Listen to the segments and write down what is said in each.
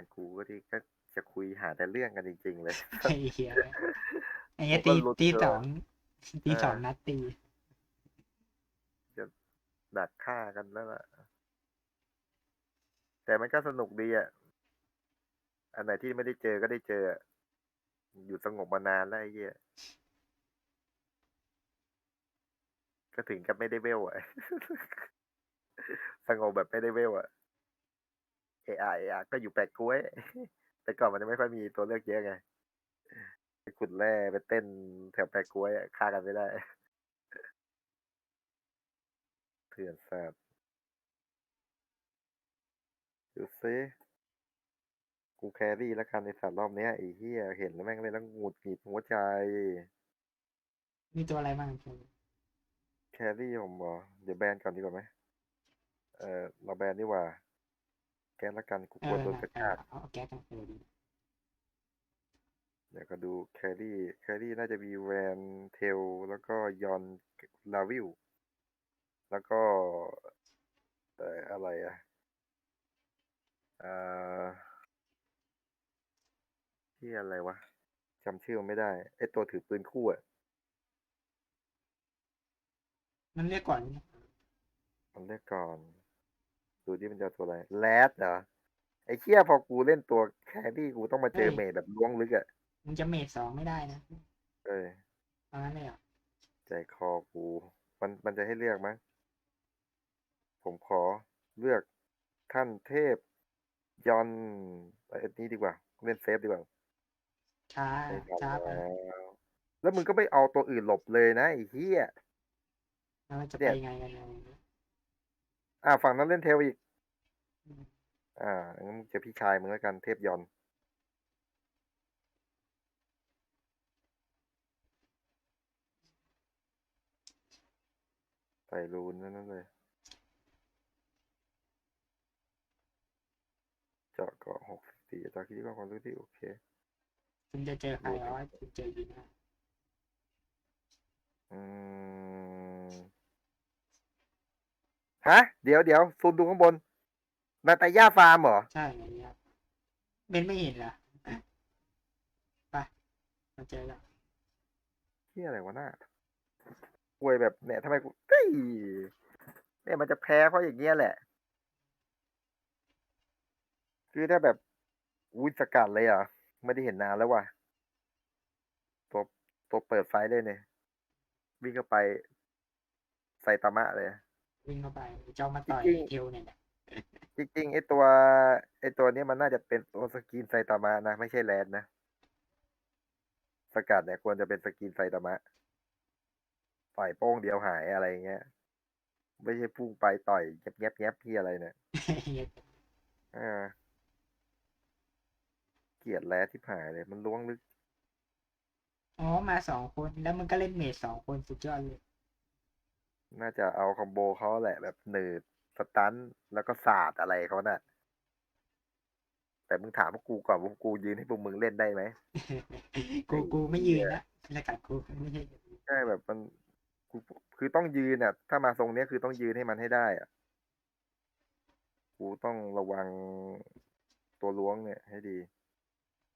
นกูก็ที่ก็จะคุยหาแต่เรื่องกันจริง ๆ เลยไอ้เหี้ยไอ้เหี้ยผมก็ตีรู้ตีตัวสองตีสองเออนัดตีดักฆ่ากันแล้วล่ะ แต่มันก็สนุกดีอะ อันไหนที่ไม่ได้เจอก็ได้เจออะอยู่สงบมานานแล้วไอ้เหี้ยก็ถึงกับไม่ได้เวลอะสงบแบบไม่ได้เวลอะ เอไอเอไอก็อยู่แปลกกล้วย แต่ก่อนมันจะไม่ค่อยมีตัวเลือกเยอะไงไปขุดแร่ไปเต้นแถวแปลกกล้วยอะฆ่ากันไม่ได้เถื่อนสัตว์ดูซิกูแครี่แล้วกันในสัตว์รอบเนี้ยไอ้เหี้ยเห็นแล้วแม่งเลยแล้วหงุดหงิดหัวใจ มีตัวอะไรบ้างแครี่ผมบอเดี๋ยวแบนก่อนดีกว่าไหมเออเราแบนดีกว่า แกนละกันกูเอกลัวอโดนกระเอชาอกเอาแก๊สกันเออดีเดี๋ยวก็ดูแครี่แครี่น่าจะมีแวนเทลแล้วก็ยอนลาวิลแล้วก็เอ่ออะไรอะเอ่อที่อะไรวะจำชื่อมันไม่ได้ไอตัวถือปืนคู่อะมันเรียกก่อน มันเรียกก่อน ดูดิมันจะเอาตัวอะไรแรดเหรอไอ้เชี่ยพอกูเล่นตัวแครี่กูต้องมาเจอเมดแบบล้วงลึกอะมึงจะเมดสองไม่ได้นะเออเพราะงั้นเลยเหรอใจคอกูมันมันจะให้เลือกมั้ยผมขอเลือกท่านเทพยอนไอ้นี้ดีกว่าเล่นเซฟดีกว่าช้าไม่ทันช้าไปแล้วแล้วมึงก็ไม่เอาตัวอื่นหลบเลยนะไอ้เหี้ยแล้วมันจะเนี่ไปยไงกันเนี่ย อ่าฝั่งนั้นเล่นเทลอีกอืมอ่างั้นมึงเจะพี่ชายมึงแล้วกันเทพยอนใส่รูนนั่นนั่นเลย เจาะเกาะหกสี่จากที่ก็ความรู้ที่โอเคคุณจะเจอใครอ๋อคุณเจอยีน่าอืม ฮะ เดี๋ยวเดี๋ยวซูมดูข้างบน นาตาย่าฟาร์มเหรอ ใช่ไงครับเบนไม่เห็นเหรอไปมาเจอแล้วที่อะไรวะหน้าป่วยแบบเนี่ยทำไมกูเฮ้ยเนี่ยมันจะแพ้เพราะอย่างเงี้ยแหละ คือถ้าแบบอุ้ยสกัดเลยเหรอะ ไม่ได้เห็นนานแล้วว่ะ ตัวตัวเปิดไฟเลยเนี่ย วิ่งเข้าไปใส่ตามะเลย วิ่งเข้าไปเจ้ามาต่อยจริงๆเอวเนี่ยแหละจริงๆไอตัวไอตัวเนี้ยมันน่าจะเป็นตัวสกินไซตามะนะ ไม่ใช่แลนด์นะ สกัดเนี่ยควรจะเป็นสกินไซตามะต่อยโป้งเดียวหายอะไรเงี้ย ไม่ใช่พุ่งไปต่อยแยบแยบแยบที่อะไรเนี่ยอ่าเกลียดแลที่หายเลย มันล้วงลึก อ๋อมาสองคนแล้วมึงก็เล่นเมดสองคนสุดยอดเลย น่าจะเอาคอมโบเขาแหละแบบหนืดสตันแล้วก็ศาสตร์อะไรเขาน่ะ แต่มึงถามพวกกูก่อนว่ากูยืนให้พวกมึงเล่นได้ไหมกูกูไม่ยืนละสกัดกูไม่ใช่ใช่แบบมันกูคือต้องยืนอะ ถ้ามาทรงเนี้ยคือต้องยืนให้มันให้ได้อะกูต้องระวังตัวล้วงเนี่ยให้ดี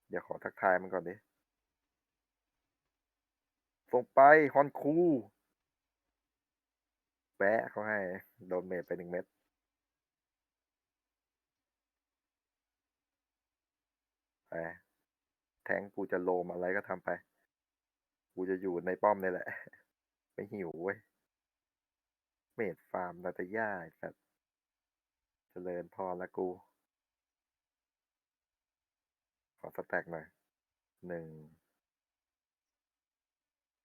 เดี๋ยวขอทักทายมันก่อนดิส่งไปฮอนคู แปะเขาให้ โดนเมทไปหนึ่งเม็ดไปแทงกูจะโลมอะไรก็ทำไป กูจะอยู่ในป้อมนี่แหละ ไม่หิวเว้ย เมดฟาร์มนาตาย่าไอ้สัตว์เจริญพรละกู ขอสแต็กหน่อยหนึ่ง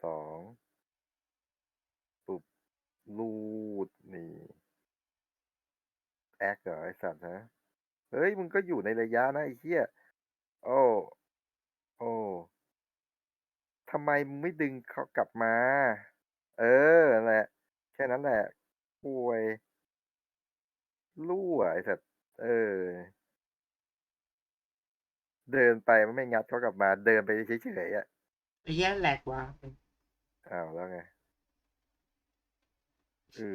สอง ลูดนี่แอคเหรอไอสัตว์ฮะเฮ้ยมึงก็อยู่ในระยะนะไอ้เหี้ยโอ้โอ้ทำไมมึงไม่ดึงเขากลับมา เออนั่นแหละแค่นั้นแหละป่วยรั่วไอ้สัตว์เออ เดินไปมันไม่งัดเขากลับมา เดินไปเฉยๆอะไอ้เหี้ยแหลกว่ะอ้าวแล้วไงอือ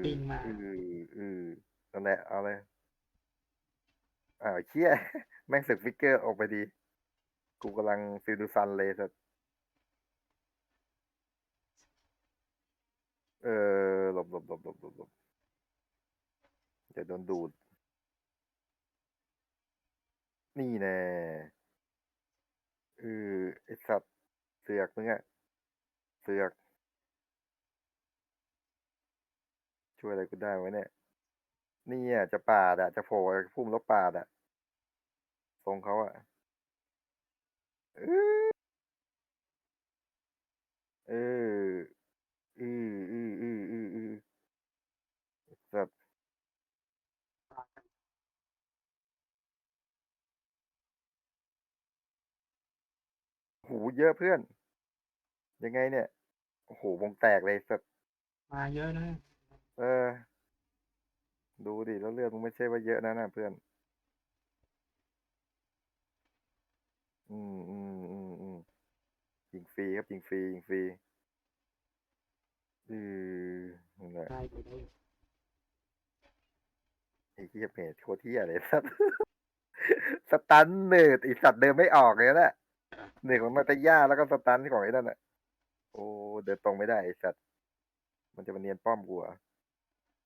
ปิงมา อืออือนั่นแหละเอาเลยอ้าวเชี่ยแม่งสึกฟิกเกอร์ออกไปดี กูกำลังฟิลดูซันเลยสัสเออหลบหลบหลบหลบหลบหลบเดี๋ยวโดนดูด นี่แน่เออไอสัตว์เสือกมึงอะเสือก ช่วยอะไรกูได้ไว้เนี่ย นี่อะจะปาดอะจะโผล่พุ่มแล้วปาดอะทรงเขาอะเออเอออืออืออืออืออือแบบหูเยอะเพื่อน ยังไงเนี่ยโอ้โหวงแตกเลยสัตมาเยอะนะ เออ ดูดิแล้วเลือดมึงไม่ใช่ว่าเยอะนะนะเพื่อน อืมอืมอืมอืมยิงฟรีครับยิงฟรียิงฟรีอือนั่นแหละได้ไปได้ไอ้เหี้ยเพจโคตรเหี้ยเลยสัตว์ สตันเนิร์ดไอสัตว์เดินไม่ออกเลยนะหนึ่งของมาตาย่าแล้วก็สตันของไอ้นั่นอะ โอ้เดินตรงไม่ได้ไอสัตว์ มันจะมาเนียนป้อมกูเหรอ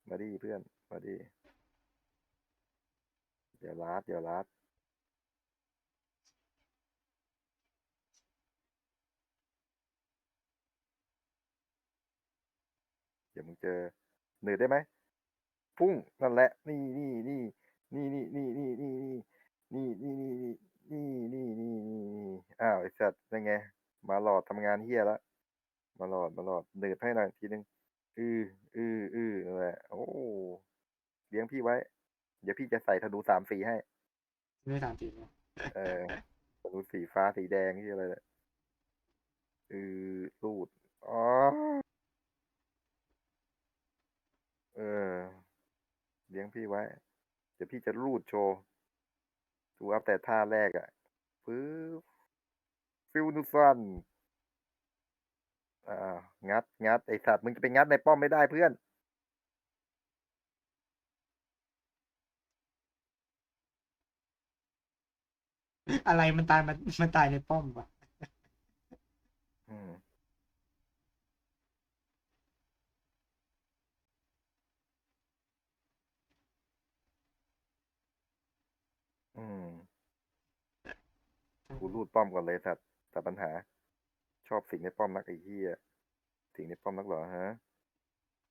มาดิเพื่อนมาดิเดี๋ยวลัดเดี๋ยวลัดเดี๋ยวมึงเจอหนืดได้ไหมพุ่งนั่นแหละ นี่นี่นี่นี่นี่นี่นี่นี่นี่นี่นี่นี่นี่นี่นี่นี่อ้าวไอสัตว์ยังไง มาหลอดทำงานเฮียแล้วมาหลอดมาหลอดหนืดให้หน่อยทีนึง อืออืออือนั่นแหละโอ้เลี้ยงพี่ไว้ เดี๋ยวพี่จะใส่ธนูสามสีให้ ไม่สามสิบเนี่ยเออธนูสีฟ้าสีแดงที่อะไรเนี่ยเออรูดอ๋อเออ เลี้ยงพี่ไว้ เดี๋ยวพี่จะรูดโชว์ดูอัพแต่ท่าแรกอะ่ะปึ๊บฟิวนูซัน อ่างัดงัดไอสัตว์มึงจะไปงัดในป้อมไม่ได้เพื่อน อะไรมันตายมันมันตายในป้อมวะอืมอืมกูรูดป้อมก่อนเลยสัตว์แต่ปัญหา ชอบสิ่งในป้อมนักไอ้เหี้ยสิ่งในป้อมนักเหรอฮะ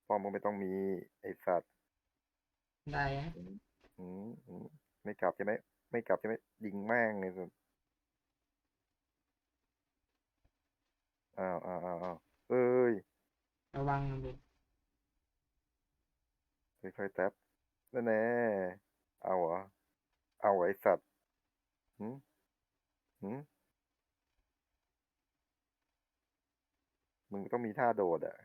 ป้อมก็ไม่ต้องมีไอ้สัตว์ได้ฮะอืมอืมอืมไม่กลับใช่ไหมไม่กลับใช่ไหมยิงแม่งเลยสัตว์อ้าวอ้าวอ้าวอ้าวเอ้ยระวังนะเบนค่อยๆแท็บนั่นแน่เอาเหรอเอาเหรอไอ้สัตว์หืมหืม มึงต้องมีท่าโดดอะ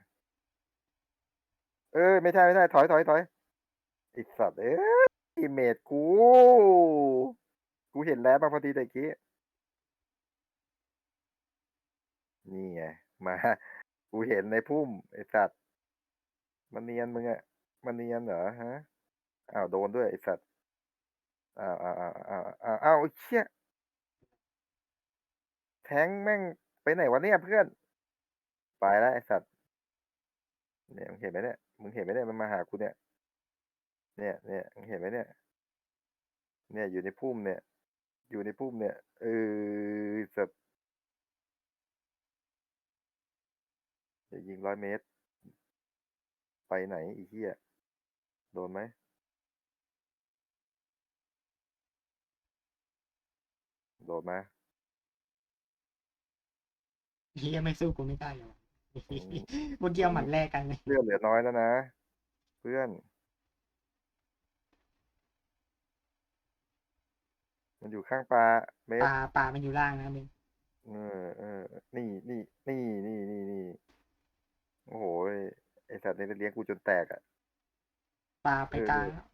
เอ้ยไม่ใช่ไม่ใช่ถอยถอยถอยอ้สัตว์เอ้ยเมดกู กูเห็นแล้วมาพอดีแต่กี้ นี่ไง มา กูเห็นในพุ่มไอ้สัตว์ มันเนียนมึงอะมันเนียนเหรอฮะ อ้าวโดนด้วยไอ้สัตว์ อ้าวอ้าวอ้าวอ้าวอ้าวอ้าวเชี่ยแทงแม่งไปไหนวะเนี่ยเพื่อน ไปแล้วไอสัตว์ เนี่ยมึงเห็นไหมเนี่ย มึงเห็นไหมเนี่ยมันมาหากูเนี่ย เนี่ย เนี่ยมึงเห็นไหมเนี่ย เนี่ยอยู่ในพุ่มเนี่ย อยู่ในพุ่มเนี่ย เออสัตว์เดี๋ยวยิงร้อยเมตร ไปไหนอีกเหี้ย โดนไหมโดนไหมเฮียไม่สู้กูไม่ได้เลยวะอืม เมื่อกี้เอาหมัดแรกกันเลยเลือดเหลือน้อยแล้วนะ เพื่อน มันอยู่ข้างปลาเมตปรลาปลามันอยู่ล่างนะเบนเออเออนี่นี่นี่นี่นี่นี่โอ้โหไอสัตว์นี่เลี้ยงกูจนแตกอะ ปลาไปเออกลางแล้ว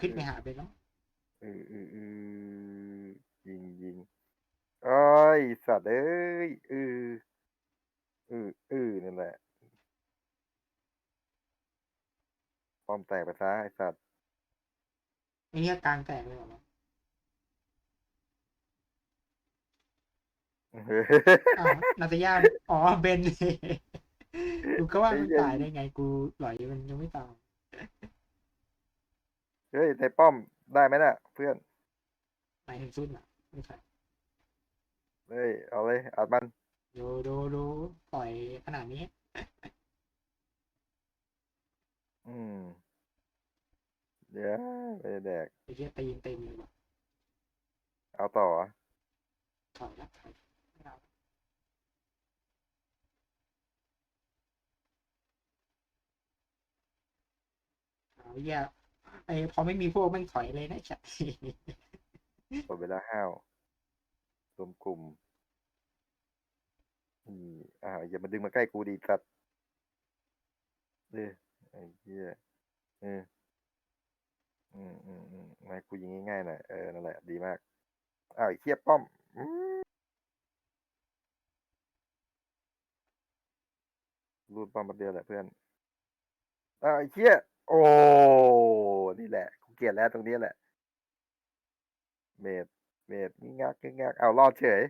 ขึ้นไปหาเบนแล้วเออเออเออยิงยิงเอ้ยสัตว์เอ้ยเออ ป้อมแตกไปซะไอ้สัตว์อ้เหี้ยกลางแตกเลยเหรอวะาวนาตายาอ๋อเบนกูก็ว่ามันตายได้ไงกูหล่อยมันยังไม่ตายเฮ้ยในป้อมได้ไหมน่ะ เพื่อนหมายถึงซุดน่ะไม่ใช่เฮ้ยเอาเลยอัดมัน ดูดูดูปล่อยขนาดนี้ อืม เดี๋ยวไปแดก ไอ้เหี้ยตีนเต็มเลยว่ะเอาต่อเหรอถอยละถอยไม่เอาเอาเหี้ยไอ้พอไม่มีพวกแม่งถอยเลยนะชัดหมดเวลาห้าวรวมกลุ่มอืมอ่าอย่ามาดึงมาใกล้กูดีสัตว์เออ ไอ้เหี้ยเออ อืมอืมอืมมาให้กูยิงง่ายๆหน่อยเออนั่นแหละดีมากอ้าวไอ้เหี้ยป้อมรูดป้อมแป๊บเดียวแหละเพื่อนอ้าวไอ้เหี้ยโอ้นี่แหละกูเกลียดแล้วตรงนี้แหละ เมดเมดงี้งักงี้งักเอารอดเฉย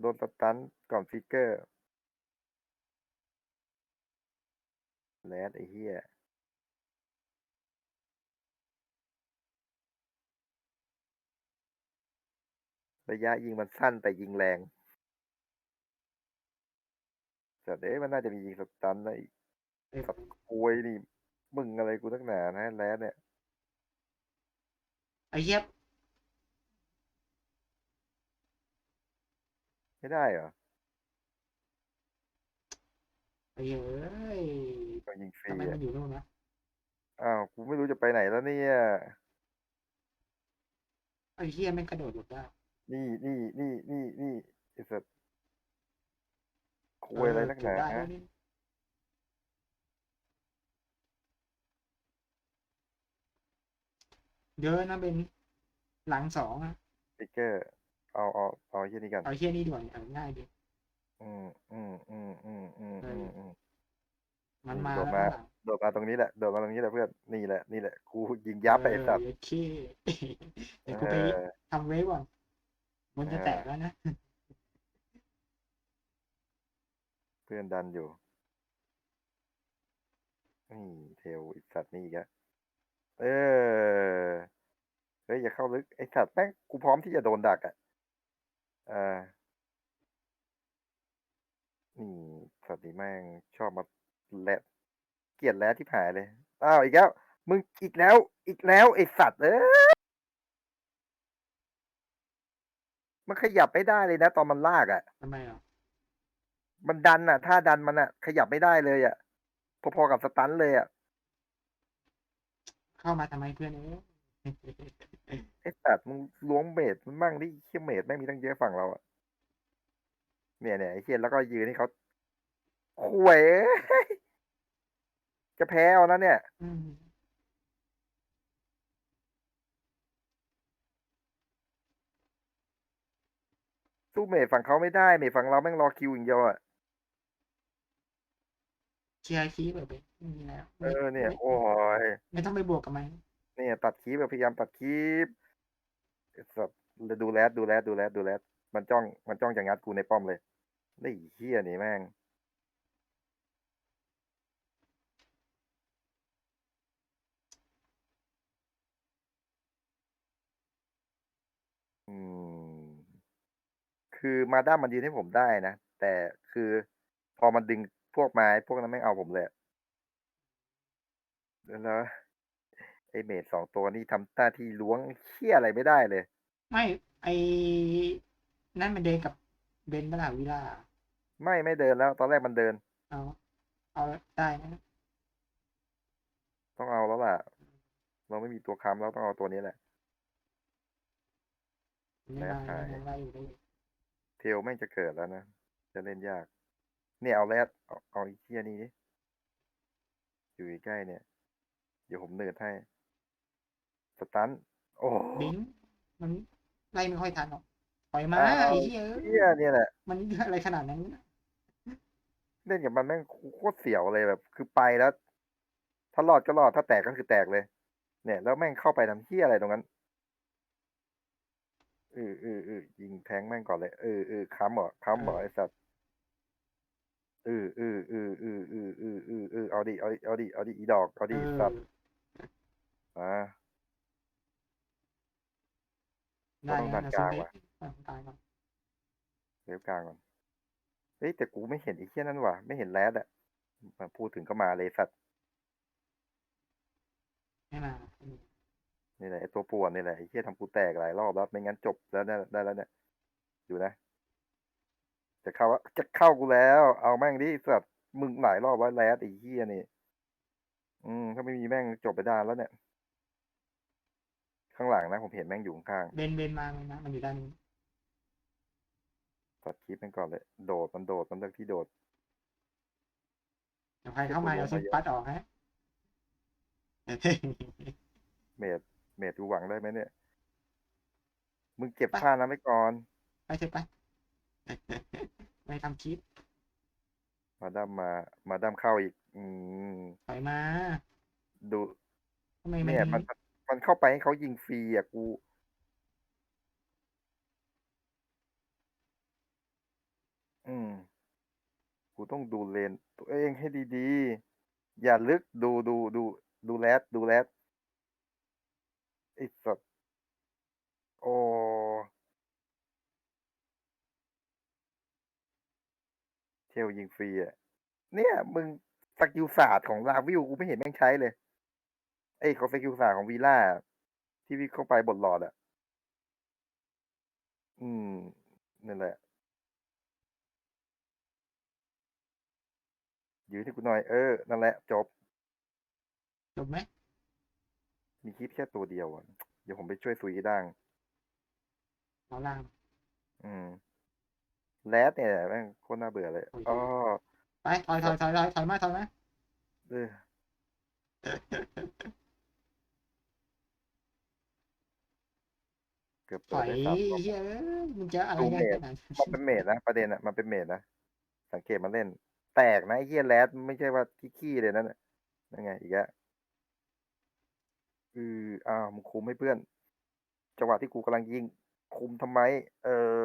โดนสตันก่อนฟิกเกอร์ แลดไอ้เหี้ยระยะยิงมันสั้นแต่ยิงแรงแต่เอ๊ะมันน่าจะมียิงสตันนะไอ้เอ้ยสัตว์ควยนี่ มึงอะไรกูนักหนานะแลดเนี่ยไอ้เหี้ยไม่ได้เหรอ ไอ้เหี้ยเอ้ยต้องยิงฟรีทำไมมัอะนอยู่นู่นนะอ้าวกูไม่รู้จะไปไหนแล้วเนี่ย ไอ้เหี้ยแม่งกระโดดหลบได้ นี่นี่นี่นี่นี่ไอ้สัตว์ควยอะไรนักหนาเออเก็บได้ฮะด้วยนี่เยอะนะเป็นหลังสองอะฟิกเกอร์ เอาเอาเอาไอ้ที่นี่กันเอาเหี้ยนี่ดีกว่าเอาง่ายดี อืมอืมอืมอืมอืมเออือมอืมมันอืมมาโดดแล้วมาข้างหลังโดดมาตรงนี้แหละโดดมาตรงนี้แหละเพื่อนนี่แหละนี่แหละกูยิงยับไปไอ้สัตว์เออโอเคเดี๋ยวกูเอไปอทำเวฟก่อนมันจะเออแตกแล้วนะ เพื่อนดันอยู่นี่เทลไอีสัตว์นี่อีกแล้วเออเฮ้ยอย่าเข้าลึกไอสัตว์แม่งกูพร้อมที่จะโดนดักอะอ่า นี่สัตว์นี่แม่งชอบมาแลดเกลียดแล้วที่ผายเลยอ้าวอีกแล้ว มึงอีกแล้ว อีกแล้วไอสัตว์เอ้ยมันขยับไม่ได้เลยนะ ตอนมันลากอะ ทำไมอะมันดันอะ ถ้าดันมันอะ ขยับไม่ได้เลยอะ พอๆกับสตันเลยอะเข้ามาทำไมเพื่อนเอ้ยไอ้สัตว์มึงล้วงเมดมันมั่งดิเชี่ยเมดแม่งมีตั้งเยอะฝั่งเราอะ เนี่ยเนี่ยไอ้เชี่ยแล้วก็ยืนให้เขาขวยเอ้ยจะแพ้เอานะเนี่ยอืมสู้เมดฝั่งเขาไม่ได้เมดฝั่งเราแม่งรอคิวอย่างเดียวอะเชียร์คีแบบเป็นไม่มีแล้วเออเนี่ยไม่โอ้ยไม่ต้องไปบวกกับมันเนี่ย ตัดคลิปอะพยายามตัดคลิปไอ้สัตว์ดูแลดูแลดูแลดูแลมันจ้องมันจ้องจะงัดกูในป้อมเลย นี่เฮี้ยนี่แม่ง อืม คือมาด้ามันยืนให้ผมได้นะ แต่คือพอมันดึงพวกไม้พวกนั้นไม่เอาผมเลยอะแล้วไอเมดสองตัวนี้ทำหน้าที่ล้วงเชี่ยอะไรไม่ได้เลย ไม่ไอ้นั่นมันเดนกับเบนบลาวิล่า ไม่ไม่เดินแล้ว ตอนแรกมันเดิน เอา เอาได้นะต้องเอาแล้วล่ะ เราไม่มีตัวค้ำแล้วต้องเอาตัวนี้แหละ ไม่ได้แล้ไม่วได้ใครได้อยู่ได้อยู่เทลแม่งจะเกิดแล้วนะ จะเล่นยาก เนี่ยเอาแรดเอาเอาไอ้เชี่ยนี่ดิอยู่ใกล้ๆเนี่ย เดี๋ยวผมเนิร์ดให้ สตัน โอ้บิงมันไล่ไม่ค่อยทันหรอกปล่อยมาอ้าวไอ้เหี้ยเอ้ยเชี่ยเนี่ยแหละ มันอะไรขนาดนั้น เล่นกับมันแม่งโคตรเสียวเลยแบบ คือไปแล้ว ถ้ารอดก็รอดถ้าแตกก็คือแตกเลย เนี่ย แล้วแม่งเข้าไปทำเที่ยอะไรตรงนั้นเออเออเออยิงแทงแม่งก่อนเลยเออเออค้ำเหรอค้ำเหรอไอสัตว์เออเออเออเออเออเออเออเออเอาดิเอาดิเอาดิเอาดิอีดอกเอาเอดิอสัตว์อ่าได้ต้องแล้วดันนะกสุลางเล็ว่ะกตายก่อนเลี้ยวกลางก่อน เฮ้ยแต่กูไม่เห็นไอ้เหี้ยนั่นว่ะไม่เห็นแรดอะมาพูดถึงก็มาเลยสัตว์ไม่มานี่แหละไอ้ตัวป่วนนี่แหละไอ้เหี้ยทำกูแตกหลายรอบแล้วไม่งั้นจบแล้วเนี่ยได้แล้วเนี่ยอยู่นะ จะเข้าอะจะเข้ากูแล้ว เอาแม่งดิสัตว์มึงหลายรอบแล้วแรดไอ้เหี้ยนี่ อืมถ้าไม่มีแม่งจบไปได้แล้วเนี่ย ข้างหลังนะผมเห็นแม่งอยู่ข้างเบนเบนมามันนะมันอยู่ด้านนี้ๆ ตัดคลิปมันก่อนเลย โดดมันโดดมันเลือกที่โดด เดี๋ยวใครเข้ามาเดี๋เดี๋ยยววกูลงมาเยอะซิปัดออกฮะ เมดเมดดูหวังได้ไหมเนี่ย มึงเก็บไปผ้านั้นไว้ก่อน ไปเถอะไป ไปทำคลิปมาดัมมา มาดัมเข้าอีก อืม ถอยมาดูทำไมมันเนี่ยมันมันเข้าไปให้เขายิงฟรีอะกู อืม กูต้องดูเลน ตัวเองให้ดีๆ อย่าลึกดูดูดูดูแลดดูแลดไอ้สัตว์โอเทลยิงฟรีอะ เนี่ย มึงสกิลศาสตร์ของลาวิวกูไม่เห็นแม่งใช้เลยเอ้ยเขาสกิลศาสตร์ของวีล่า ที่วิ่งเข้าไปบทหลอดอะ อืม นั่นแหละ ยืนให้กูหน่อยเออ นั่นแหละ จบ จบไหม มีคลิปแค่ตัวเดียวอะ เดี๋ยวผมไปช่วยซุยดังเอาล่างอืม แรดเนี่ยแม่งโคตรน่าเบื่อเลยโอเคอ๋อไปถอยถอยถอยถอยถอยมาถอยมาเออเกือบถเปิดอยได้สามรอบ เฮ้ยเอ้ยมึงจะอะไรดูกันเมจขนาดมันเป็นเมดนะประเด็นอะมันเป็นเมดนะ สังเกตมันเล่น แตกนะไอ้เฮียแรดไม่ใช่ว่าขี้ๆเลยนั่นน่ะนั่นไงอีกแล้วอืออ้าวมึงคุมให้เพื่อน จังหวะที่กูกำลังยิง คุมทำไม เออ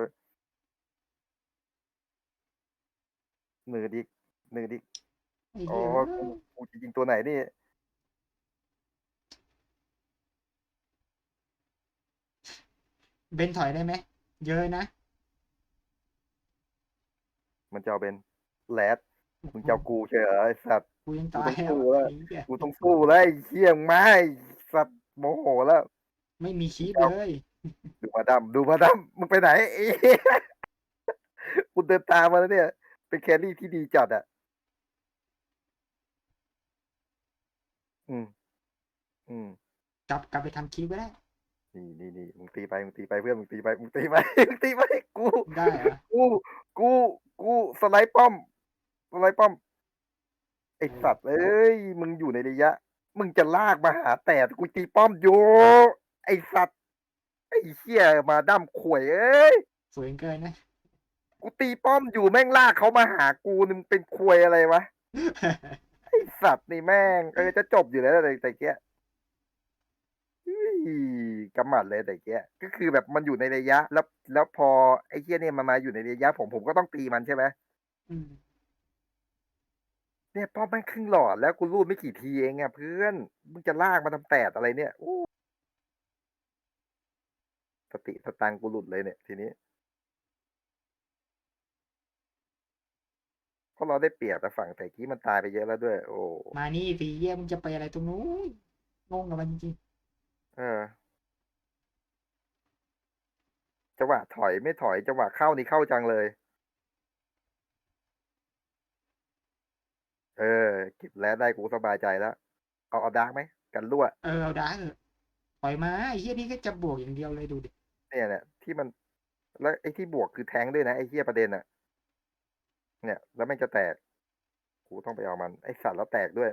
หนืดอีกหนืดอีกไอ้อ๋อเหี้ยกูกูจะยิงตัวไหนนี่เบนถอยได้ไหม เยอะนะ มันจะเอาเป็นแรด มึงจะเอากูเฉยเหรอไอ้สัตว์ กูยังกูตาต้ยองแล้วสู้แล้ว ไอ้เหี้ยกูต้องสู้แล้วไอ้เชี่ยงไม้สัตว์โมโหแล้ว ไม่มีคลิปเอาเลยดูมาดำดูมาดำมึงไปไหนไอ้เหี้ยกูเดินตามมาแล้วเนี่ย เป็นแครี่ที่ดีจัดอะ อืม อืม กลับกลับไปทำคลิปก็ได้นี่นี่นี่มึงตีไปมึงตีไปเพื่อนมึงตีไปมึงตีไป มึงตีไปกู ได้เหรอ กู กู กูสไลด์ป้อมส ไลด์ป้อม ไอสัตว์เอ้ย มึงอยู่ในระยะ มึงจะลากมาหาแต่กูตีป้อมอยู่ ไอสัตว์ ไอเชี่ยมาด้ามข่วยเอ้ยสวยเกินนะ กูตีป้อมอยู่แม่งลากเขามาหากูนี่มึงเป็นควยอะไรวะ ไอสัตว์นี่แม่งเออจะจบอยู่แล้วแต่แต่เกี้ยเฮ้ยกำหมัดเลยแต่เกี้ยก็คือแบบมันอยู่ในระยะ แล้ว แล้วพอไอ้เกี้ยเนี่ยมันมาอยู่ในระยะ ผมผมก็ต้องตีมันใช่ไหมอืม เนี่ยป้อมแม่งครึ่งหลอดแล้วกูรูดไม่กี่ทีเองอะเพื่อนมึงจะลากมาทำแปดอะไรเนี่ยอู้สติสตังค์กูหลุดเลยเนี่ยทีนี้เพราะเราได้เปรียบแต่ฝั่งแต่กี้มันตายไปเยอะแล้วด้วย โอ้มานี่สีเยี่ยมึงจะไปอะไรตรงนู้นงงกับมันจริงเออจังหวะถอยไม่ถอยจังหวะเข้านี่เข้าจังเลย เออ เก็บแล้วได้กูสบายใจแล้ว เอาเอาดาร์กไหมกันรั่วๆเออเอาดาร์กเถอะปล่อยมาไอ้เหี้ยนี่ก็จะบวกอย่างเดียวเลยดูดิเนี่ยเนี่ยที่มัน แล้วไอ้ที่บวกคือแทงค์ด้วยนะไอ้เหี้ยประเด็นอะเนี่ย แล้วมันจะแตก กูต้องไปเอามัน ไอ้สัตว์แล้วแตกด้วย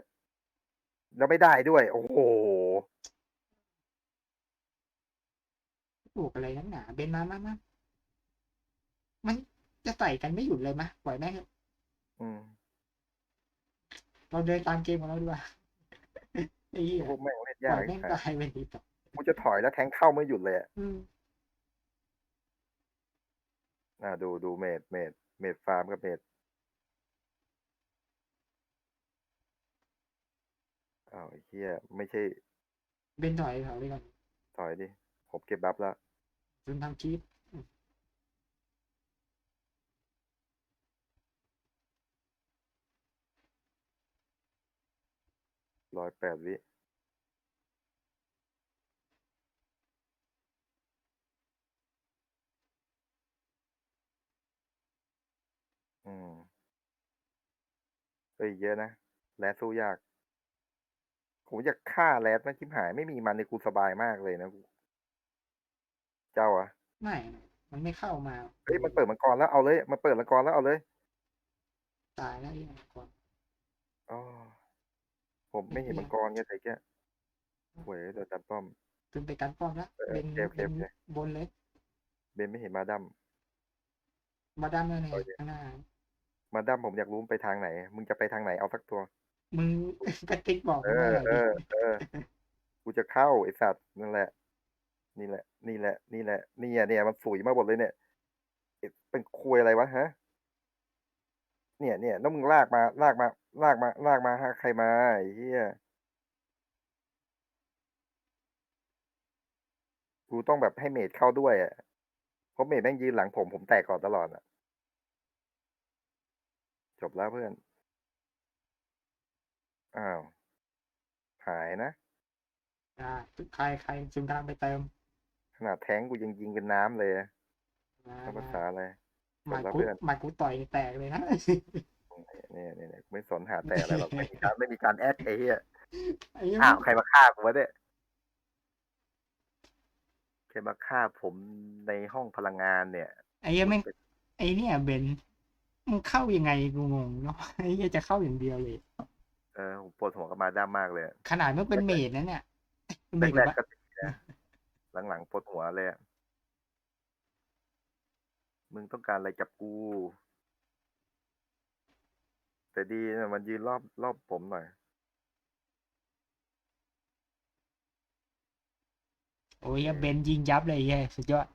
แล้วไม่ได้ด้วย โอ้โหบวกอะไรนักหนาเบนมามามามันจะใส่กันไม่หยุดเลยมะปล่อยแม่งเถอะอืม เราเดินตามเกมของเราดีกว่าไอ้เหี้ยพวกแม่งเล่นปยาล่กอยแม่งไอ้สัสตายไปทีต่อกูจะถอยแล้วแทงค์เข้าไม่หยุดเลยอะอืมอ่าดูดูเมดเมดเมดฟาร์มกับเมดอ้าวไอ้เหี้ยไม่ใช่ เบนถอยถอยไปก่อนถอยดิผมเก็บบัฟแล้วจนทำคลิป ร้อยแปดวิอืมเอ้ยเยอะนะ แรดสู้ยาก ผมอยากฆ่าแรดนะชิบหายไม่มีมันในกูสบายมากเลยนะกูเจ้าอะไม่มันไม่เข้ามาเฮ้ยมันเปิดมังกรแล้วเอาเลย มันเปิดมังกรแล้วเอาเลย ตายแล้วไอ้ก่อนอ๋อ ผมไม่เห็นมังกรไงแต่แกเว้ยเดี๋ยวจัดป้อม ขึ้นไปกันป้อมแล้วเออเบนโอเคโอเคเบนโอเคบนเลยเบนไม่เห็นมาดัม มาด้านนั่นเอโองเค ข้างหน้า มาดัมผมอยากรู้มันไปทางไหน มึงจะไปทางไหนเอาสักตัว มึง กระติกบอกเอมึงอว่าอะไรเออ เออ กูจะเข้าไอสัตว์นั่นแหละ นี่แหละ นี่แหละ นี่แหละ นี่อะเนี่ยมันสุยมาหมดเลยเนี่ยไอ้เป็นคุยอะไรวะฮะ เนี่ยเนี่ยแล้วมึงลากมา ลากมา ลากมา ลากมาหาใครมาไอ้เหี้ยกูต้องแบบให้เมดเข้าด้วยอะเพราะเมดแม่งยืนหลังผมผมแตกก่อนตลอดอะ จบแล้วเพื่อน อ้าว หายนะอ่าใครใครจึงกำลังไปเติม ขนาดแท้งกูยังยิงเป็นน้ำเลยอะมาแล้วมาภาษาอะไร หมายจบแล้วกูเพื่อนหมายกูต่อยแตกเลยนะเนี่ยเนี่ยเนี่ยไม่สนหาแต่อะไรหรอกไม่มีการไม่มีการแอคไอ้เหี้ยไอ้เหี้ยอ้าวใครมาฆ่ากูวะเนี่ยใครมาฆ่าผมในห้องพลังงานเนี่ย ไอ้เหี้ยแม่งไอ้เนี่ยเบนมึงเข้ายังไงกูงงเนาะไอ้เหี้ยจะเข้าอย่างเดียวเลย เออผมปวดหัวกับมาด้ามากเลย ขนาดมึงเป็นเมดนะเนี่ยเมดหแรรือกๆว่าก็ตีนะหลังๆปวดหัวเลยอะ มึงต้องการอะไรกับกู แต่ดีนะมันยืนรอบรอบผมหน่อย โอ้ยเบนยิงยับเลยเฮ้ยสุดยอด